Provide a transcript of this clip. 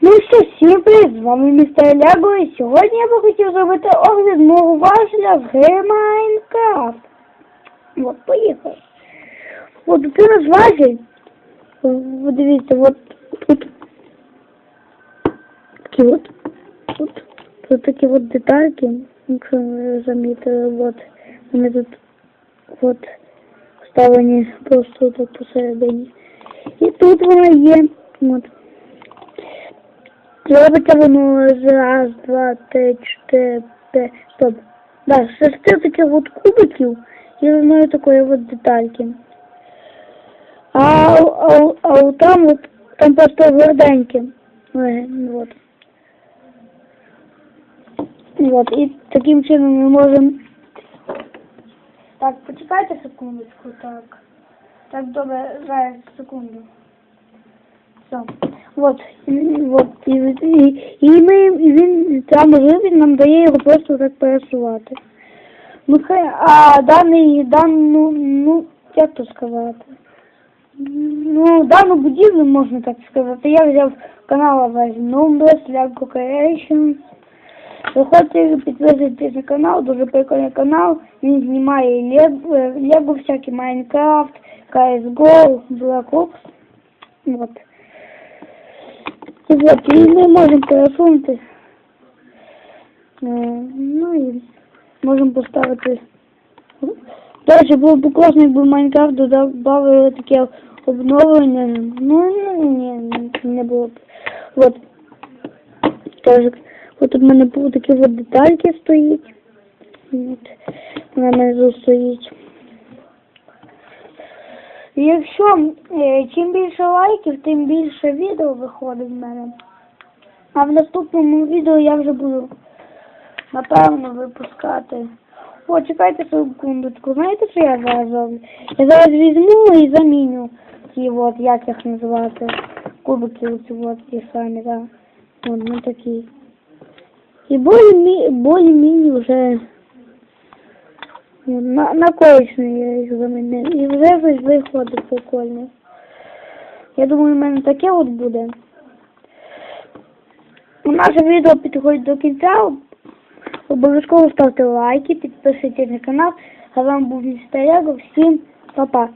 Ну що, всім привіт, з вами містер Ляго, і сьогодні я би хотів зробити огляд мого важеля в гри Майнкрафт. От, поїхали. От у нас важіль. Дивіться, от тут такі от, тут, тут такі от детальки, якщо ви замітили, от, вони тут от вставлені просто тут посередині. І тут вона є, от. Робиться воно з раз, два, три, чотири, п'ять, стоп. Да, шести таких от кубиків і з одної такої от детальки. А, а, а там от, там просто верденьки. Е, Вот. Вот, і таким чином ми можемо... Так, почекайте секундочку, так. Так, добре, зараз, секунду. Все. Вот, вот, і, і, і ми, і він, ця можливість нам дає його просто так пересувати. Ну, хай, а даний, дану, ну, як то сказати? Ну, дану будівлю, можна так сказати, я взяв канал весь Numbers, Lego Creations. Заходьте, підписуйтесь на канал, дуже прикольний канал. Він знімає Лего, Лего всякі Майнкрафт, CSGO, Black Ops. Вот. І ми можемо пересунути. Е, Ну і можемо поставити. До речі, було б класно, якби Майнкрафт додавали таке обновлення. Ну, ну ні, не було б. От. Теж, от у мене були такі от детальки стоїть. От. Вона внизу стоїть. Якщо е, чим більше лайків, тим більше відео виходить в мене. А в наступному відео я вже буду напевно випускати. О, чекайте секундочку. Знаєте, що я зараз зроблю? Я зараз візьму і заміню ті от, як їх називати. Кубики оці от ті самі, так. От, ну такі. І более-міні вже На, на коричневі я їх замінив. І вже виходить прикольне. Я думаю, в мене таке от буде. Наше відео підходить до кінця. Обов'язково ставте лайки, підписуйтесь на канал. А вам був містер Всім па-па.